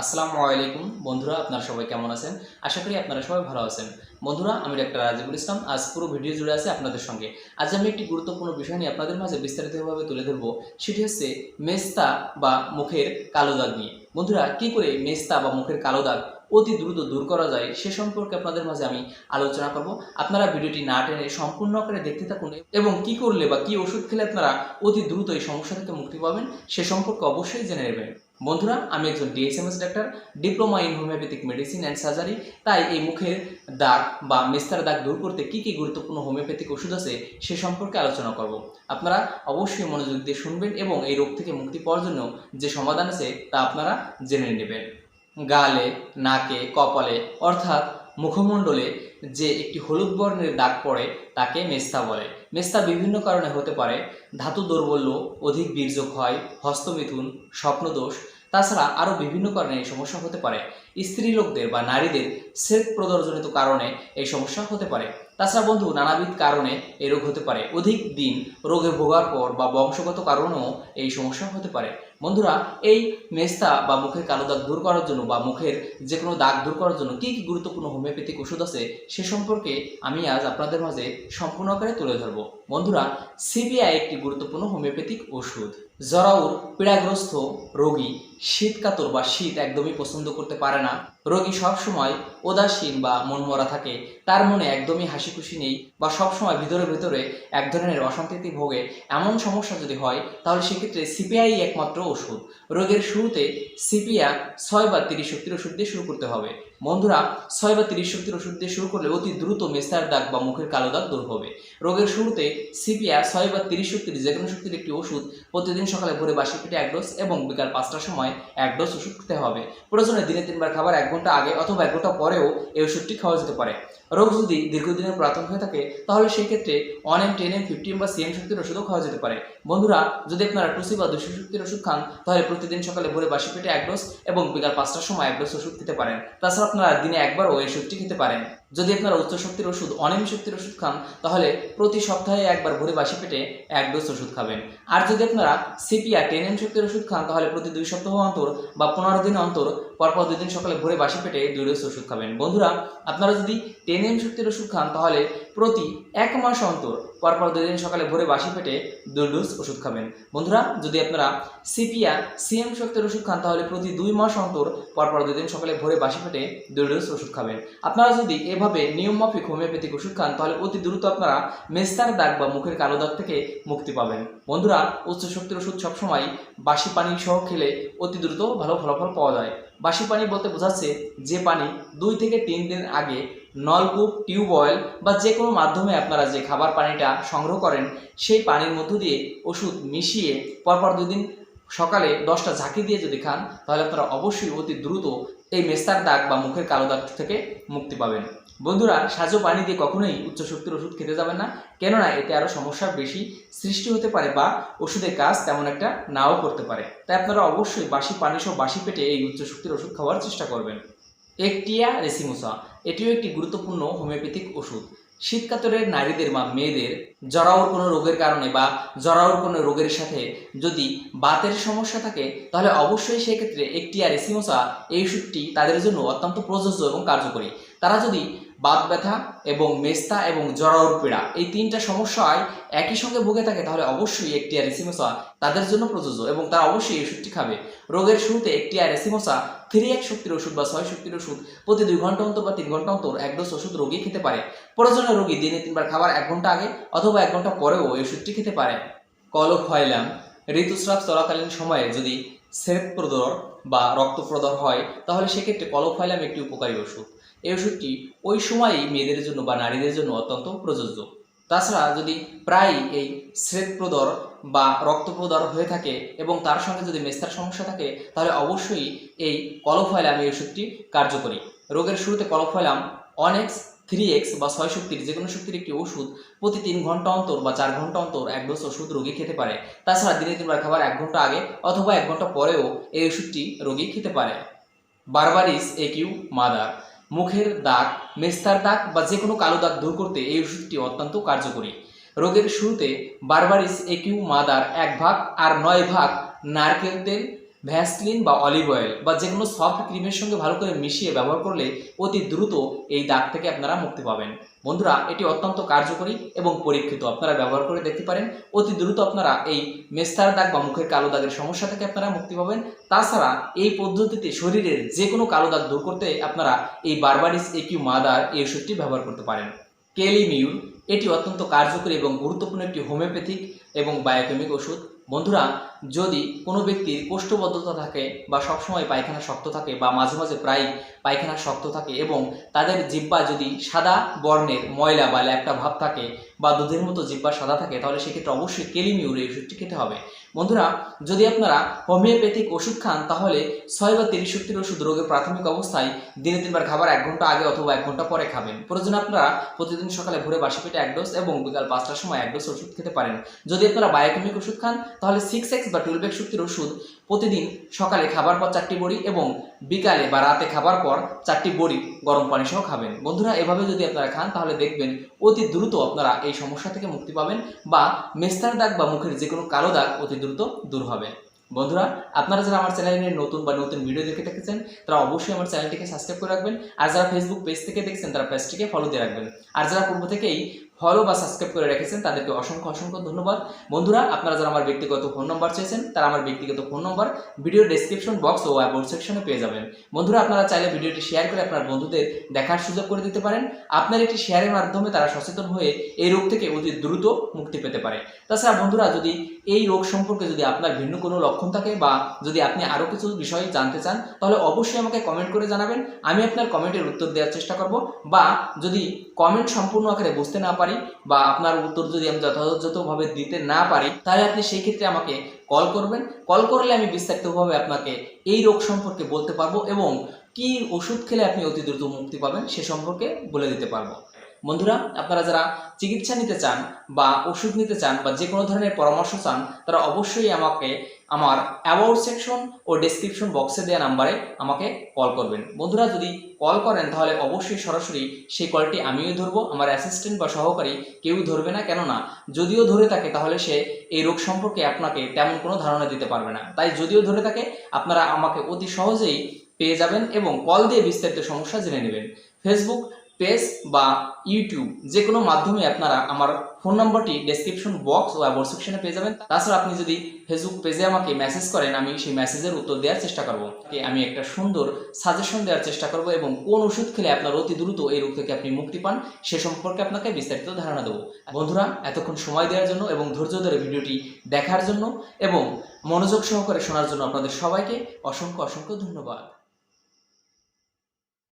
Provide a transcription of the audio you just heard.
আসসালামু আলাইকুম। বন্ধুরা, আপনারা সবাই কেমন আছেন? আশা করি আপনারা সবাই ভালো আছেন। বন্ধুরা, আমি ডাক্তার রাজিবুল ইসলাম। আজ পুরো ভিডিও জুড়ে আছে আপনাদের সঙ্গে। আজ আমি একটি গুরুত্বপূর্ণ বিষয় নিয়ে আপনাদের মাঝে বিস্তারিতভাবে তুলে ধরবো। সেটি হচ্ছে মেস্তা বা মুখের কালো দাগ নিয়ে। বন্ধুরা, কি করে মেস্তা বা মুখের কালো দাগ অতি দ্রুত দূর করা যায় সে সম্পর্কে আপনাদের মাঝে আমি আলোচনা করব। আপনারা ভিডিওটি না টেনে সম্পূর্ণ আকারে দেখতে থাকুন এবং কি করলে বা কি ওষুধ খেলে আপনারা অতি দ্রুত এই সমস্যা থেকে মুক্তি পাবেন সে সম্পর্কে অবশ্যই জেনে নেবেন। বন্ধুরা, আমি একজন DSMS doctor diploma in homoeopathic medicine and surgery তাই এই মুখের দাগ বা মেস্তার দাগ দূর করতে কি কি গুরুত্বপূর্ণ হোমিওপ্যাথিক ওষুধ আছে সে সম্পর্কে আলোচনা করব। আপনারা অবশ্যই মনোযোগ দিয়ে শুনবেন এবং এই রোগ থেকে মুক্তি পাওয়ার জন্য যে সমাধান আছে তা আপনারা জেনে নেবেন। গালে, নাকে, কপালে, অর্থাৎ মুখমণ্ডলে যে একটি হলুদ বর্ণের দাগ পড়ে তাকে মেস্তা বলে। মেস্তা বিভিন্ন কারণে হতে পারে, ধাতু দৌর্বল্য, অধিক বীর্যক্ষয়, হস্তমিথুন, স্বপ্নদোষ তাছাড়া আরও বিভিন্ন কারণে এই সমস্যা হতে পারে। স্ত্রী লোকদের বা নারীদের সেক প্রদর্জনিত কারণে এই সমস্যা হতে পারে। তাছাড়া বন্ধু, নানাবিধ কারণে এই রোগ হতে পারে। অধিক দিন রোগে ভোগার পর বা বংশগত কারণেও এই সমস্যা হতে পারে। বন্ধুরা, এই মেস্তা বা মুখের কালো দাগ দূর করার জন্য বা মুখের যে কোনো দাগ দূর করার জন্য কী কী গুরুত্বপূর্ণ হোমিওপ্যাথিক ওষুধ আছে সে সম্পর্কে আমি আজ আপনাদের মাঝে সম্পূর্ণ আকারে তুলে ধরবো। বন্ধুরা, সিবিআই একটি গুরুত্বপূর্ণ হোমিওপ্যাথিক ওষুধ। জরাউর পীড়াগ্রস্ত রোগী শীতকাতর বা শীত একদমই পছন্দ করতে পারে না। রোগী সবসময় উদাসীন বা মনমরা থাকে। তার মনে একদমই হাসি খুশি নেই বা সবসময় ভিতরে ভিতরে এক ধরনের অশান্তিতে ভোগে। এমন সমস্যা যদি হয়, তাহলে সেক্ষেত্রে সিপিআই একমাত্র ওষুধ। রোগের শুরুতে সিপিয়া ছয় বা তিরিশ শক্তির ওষুধ দিয়ে শুরু করতে হবে। বন্ধুরা, ছয় বা তিরিশ শক্তির ওষুধ দিয়ে শুরু করলে অতি দ্রুত মেস্তার দাগ বা মুখের কালো দাগ দূর হবে। রোগের শুরুতে সিপিয়া ছয় বা তিরিশ শক্তির যে কোনো শক্তির একটি ওষুধ প্রতিদিন সকালে ভোরে বাসি পেটে এক ডোজ এবং বিকাল পাঁচটার সময় এক ডোজ ওষুধ খেতে হবে। প্রয়োজনে দিনে তিনবার খাবার এক ঘণ্টা আগে অথবা এক ঘণ্টা পরেও এই ওষুধটি খাওয়া যেতে পারে। রোগ যদি দীর্ঘদিনের পুরাতন হয়ে থাকে, তাহলে সেই ক্ষেত্রে one M ten M fifteen বা সিএম শক্তির ওষুধও খাওয়া যেতে পারে। বন্ধুরা, যদি আপনারা টুসি বা দুশো শক্তির ওষুধ খান, তাহলে প্রতিদিন সকালে ভোরে বাসি পেটে এক ডোজ এবং বিকাল পাঁচটার সময় এক ডোজ ওষুধ খেতে পারেন। তাছাড়া আপনারা দিনে একবার ওই ওষুধটি খেতে পারেন। যদি আপনারা উচ্চ শক্তির ওষুধ অনিম শক্তির ওষুধ খান, তাহলে প্রতি সপ্তাহে একবার ভোরে বাসি পেটে এক ডোজ ওষুধ খাবেন। আর যদি আপনারা সিপিয়া টেন এম শক্তির ওষুধ খান, তাহলে প্রতি দুই সপ্তাহ অন্তর বা পনেরো দিন অন্তর, পরপর দুই দিন সকালে ভোরে বাসি পেটে দুই ডোজ ওষুধ খাবেন। বন্ধুরা, আপনারা যদি টেন এম শক্তির ওষুধ খান, তাহলে প্রতি এক মাস অন্তর, পরপর দুই দিন সকালে ভোরে বাসি পেটে দুই ডোজ ওষুধ খাবেন। বন্ধুরা, যদি আপনারা সিপিয়া সিএম শক্তির ওষুধ খান, তাহলে প্রতি দুই মাস অন্তর, পরপর দুই দিন সকালে ভোরে বাসি পেটে দুই ডোজ ওষুধ খাবেন। আপনারা যদি এভাবে নিয়মমাফিক হোমিওপ্যাথিক ওষুধ খান, তাহলে অতি দ্রুত আপনারা মেস্তার দাগ বা মুখের কালো দাগ থেকে মুক্তি পাবেন। বন্ধুরা, উচ্চ শক্তির ওষুধ সবসময় বাসি পানি সহ খেলে অতি দ্রুত ভালো ফলাফল পাওয়া যায়। বাসি পানি বলতে বোঝাচ্ছে যে পানি দুই থেকে তিন দিন আগে নলকূপ টিউবওয়েল বা যে কোনো মাধ্যমে আপনারা যে খাবার পানিটা সংগ্রহ করেন, সেই পানির মধ্য দিয়ে ওষুধ মিশিয়ে পরপর দুদিন সকালে দশটা ঝাঁকি দিয়ে যদি খান, তাহলে আপনারা অবশ্যই অতি দ্রুত এই মেস্তার দাগ বা মুখের কালো দাগ থেকে মুক্তি পাবেন। বন্ধুরা, সাজো পানি দিয়ে কখনোই উচ্চ শক্তির ওষুধ খেতে যাবেন না। কেননা এতে আরও সমস্যা বেশি সৃষ্টি হতে পারে বা ওষুধের কাজ তেমন একটা নাও করতে পারে। তাই আপনারা অবশ্যই বাসি পানি সহ বাসি পেটে এই উচ্চ শক্তির ওষুধ খাওয়ার চেষ্টা করবেন। একটিয়া রেসিমোসা, এটিও একটি গুরুত্বপূর্ণ হোমিওপ্যাথিক ওষুধ। শীতকাতরের নারীদের বা মেয়েদের জরাউর কোনো রোগের কারণে বা জরাউর কোনো রোগের সাথে যদি বাতের সমস্যা থাকে, তাহলে অবশ্যই সেক্ষেত্রে একটি আর এসিমোসা এই ওষুধটি তাদের জন্য অত্যন্ত প্রযোজ্য এবং কার্যকরী। তারা যদি বাত ব্যথা এবং মেস্তা এবং জরাউর পীড়া এই তিনটা সমস্যায় একই সঙ্গে ভুগে থাকে, তাহলে অবশ্যই একটি আর এসিমোসা তাদের জন্য প্রযোজ্য এবং তারা অবশ্যই এই ওষুধটি খাবে। রোগের শুরুতে একটি আর এসিমোসা থ্রি এক শক্তির ওষুধ বা ছয় শক্তির ওষুধ প্রতি দুই ঘণ্টা অন্তর বা তিন ঘণ্টা অন্তর এক ডোজ ওষুধ রোগী খেতে পারে। প্রয়োজনে রোগী দিনে তিনবার খাবার এক ঘণ্টা আগে অথবা এক ঘণ্টা পরেও এই ওষুধটি খেতে পারে। কলক কলফয়লাম ঋতুস্রাব চলাকালীন সময়ে যদি শ্বেত প্রদর বা রক্ত প্রদর হয়, তাহলে সেক্ষেত্রে কলফয়লাম একটি উপকারী ওষুধ। এই ওষুধটি ওই সময়ই মেয়েদের জন্য বা নারীদের জন্য অত্যন্ত প্রযোজ্য। তাছাড়া যদি প্রায় এই শ্বেত প্রদর বা রক্ত প্রদর হয়ে থাকে এবং তার সঙ্গে যদি মেস্তার সমস্যা থাকে, তাহলে অবশ্যই এই কলফয়লাম এই ওষুধটি কার্যকরী। রোগের শুরুতে কলফয়লাম অনেক্স থ্রি এক্স বা ছয় শক্তির যে কোনো শক্তির একটি ওষুধ প্রতি তিন ঘণ্টা অন্তর বা চার ঘণ্টা অন্তর এক ডোজ ওষুধ রোগী খেতে পারে। তাছাড়া দিনে তিনবার খাবার এক ঘণ্টা আগে অথবা এক ঘণ্টা পরেও এই ওষুধটি রোগী খেতে পারে। বারবারিস একিউ মাদার মুখের দাগ, মেস্তার দাগ বা যে কোনো কালো দাগ দূর করতে এই ওষুধটি অত্যন্ত কার্যকরী। রোগের শুরুতে বারবারিস একিউ মাদার এক ভাগ আর নয় ভাগ নারকেল তেল ভ্যাসলিন বা অলিভ অয়েল বা যে কোনো সফট ক্রিমের সঙ্গে ভালো করে মিশিয়ে ব্যবহার করলে অতি দ্রুত এই দাগ থেকে আপনারা মুক্তি পাবেন। বন্ধুরা, এটি অত্যন্ত কার্যকরী এবং পরীক্ষিত। আপনারা ব্যবহার করে দেখতে পারেন, অতি দ্রুত আপনারা এই মেস্তার দাগ বা মুখের কালো দাগের সমস্যা থেকে আপনারা মুক্তি পাবেন। তাছাড়া এই পদ্ধতিতে শরীরের যে কোনো কালো দাগ দূর করতে আপনারা এই বারবারিস একিউ মাদার এই ওষুধটি ব্যবহার করতে পারেন। কেলিমিউর এটি অত্যন্ত কার্যকরী এবং গুরুত্বপূর্ণ একটি হোমিওপ্যাথিক এবং বায়োকেমিক ওষুধ। বন্ধুরা, যদি কোনো ব্যক্তির কোষ্ঠবদ্ধতা থাকে বা সবসময় পায়খানা শক্ত থাকে বা মাঝে মাঝে প্রায় পায়খানা শক্ত থাকে এবং তাদের জিব্বা যদি সাদা বর্ণের ময়লা বা ল্যাপটা ভাব থাকে বা দুধের মতো জিব্বা সাদা থাকে, তাহলে সেক্ষেত্রে অবশ্যই কেলিমিউরে ওষুধটি খেতে হবে। বন্ধুরা, যদি আপনারা হোমিওপ্যাথিক ওষুধ খান, তাহলে ছয় বা তিরিশ শক্তির ওষুধ রোগের প্রাথমিক অবস্থায় দিনে তিনবার খাবার, এক ঘণ্টা আগে অথবা এক ঘণ্টা পরে খাবেন। প্রয়োজন আপনারা প্রতিদিন সকালে ভোরে বাসি পেটে এক ডোজ এবং বিকাল পাঁচটার সময় এক ডোজ ওষুধ খেতে পারেন। যদি আপনারা বায়োকেমিক ওষুধ খান, তাহলে সিক্স এক্স বা টুয়েলভ এক্স শক্তির ওষুধ প্রতিদিন সকালে খাবার পর চারটি বড়ি এবং বিকালে বা রাতে খাবার পর চারটি বড়ি গরম পানি সহ খাবেন। বন্ধুরা, এভাবে যদি আপনারা খান, তাহলে দেখবেন অতি দ্রুত আপনারা এই সমস্যা থেকে মুক্তি পাবেন বা মেস্তার দাগ বা মুখের যে কোনো কালো দাগ অতি দ্রুত দূর হবে। বন্ধুরা, আপনারা যারা আমার চ্যানেলে নতুন বা নতুন ভিডিও দেখে দেখেছেন তারা অবশ্যই আমার চ্যানেলটিকে সাবস্ক্রাইব করে রাখবেন। আর যারা ফেসবুক পেজ থেকে দেখছেন, তারা পেজটিকে ফলো দিয়ে রাখবেন। আর যারা পূর্ব থেকেই ফলো বা সাবস্ক্রাইব করে রেখেছেন, তাদেরকে অসংখ্য অসংখ্য ধন্যবাদ। বন্ধুরা, আপনারা যারা আমার ব্যক্তিগত ফোন নম্বর চেয়েছেন, তারা আমার ব্যক্তিগত phone number video description box O about সেকশনে পেয়ে যাবেন। বন্ধুরা, আপনারা চাইলে ভিডিওটি শেয়ার করে আপনার বন্ধুদের দেখার সুযোগ করে দিতে পারেন। আপনার একটি শেয়ারের মাধ্যমে তারা সচেতন হয়ে এই রোগ থেকে অতি দ্রুত মুক্তি পেতে পারে। তাছাড়া বন্ধুরা, যদি এই রোগ সম্পর্কে যদি আপনার ভিন্ন কোনো লক্ষণ থাকে বা যদি আপনি আরও কিছু বিষয় জানতে চান, তাহলে অবশ্যই আমাকে কমেন্ট করে জানাবেন। আমি আপনার কমেন্টের উত্তর দেওয়ার চেষ্টা করব বা যদি কমেন্ট সম্পূর্ণ আকারে বুঝতে না পারি বা আপনার উত্তর যদি আমি যথাযথভাবে দিতে না পারি, তাহলে আপনি সেই ক্ষেত্রে আমাকে কল করবেন। কল করলে আমি বিস্তারিতভাবে আপনাকে এই রোগ সম্পর্কে বলতে পারব এবং কি ওষুধ খেলে আপনি অতি দ্রুত মুক্তি পাবেন সে সম্পর্কে বলে দিতে পারব। বন্ধুরা, আপনারা যারা চিকিৎসা নিতে চান বা ওষুধ নিতে চান বা যে কোনো ধরনের পরামর্শ চান, তারা অবশ্যই আমাকে, আমার অ্যাবাউট সেকশন ও ডেসক্রিপশন বক্সে দেওয়া নাম্বারে আমাকে কল করবেন। বন্ধুরা, যদি কল করেন, তাহলে অবশ্যই সরাসরি সেই কলটি আমিও ধরবো, আমার অ্যাসিস্ট্যান্ট বা সহকারী কেউ ধরবে না, কেননা যদিও ধরে থাকে, তাহলে সে এই রোগ সম্পর্কে আপনাকে তেমন কোনো ধারণা দিতে পারবে না। তাই যদিও ধরে থাকে, আপনারা আমাকে অতি সহজেই পেয়ে যাবেন এবং কল দিয়ে বিস্তারিত সমস্যা জেনে নেবেন। ফেসবুক পেজ বা ইউটিউব যে কোনো মাধ্যমে আপনারা আমার ফোন নম্বরটি ডেসক্রিপশন বক্স ও অ্যাবোর্ড সেকশনে পেয়ে যাবেন। তাছাড়া আপনি যদি ফেসবুক পেজে আমাকে মেসেজ করেন, আমি সেই মেসেজের উত্তর দেওয়ার চেষ্টা করব। আমি একটা সুন্দর সাজেশন দেওয়ার চেষ্টা করব এবং কোন ওষুধ খেলে আপনার অতি দ্রুত এই রোগ থেকে আপনি মুক্তি পান, সে সম্পর্কে আপনাকে বিস্তারিত ধারণা দেবো। বন্ধুরা, এতক্ষণ সময় দেওয়ার জন্য এবং ধৈর্য ধরে ভিডিওটি দেখার জন্য এবং মনোযোগ সহকারে শোনার জন্য আপনাদের সবাইকে অসংখ্য অসংখ্য ধন্যবাদ।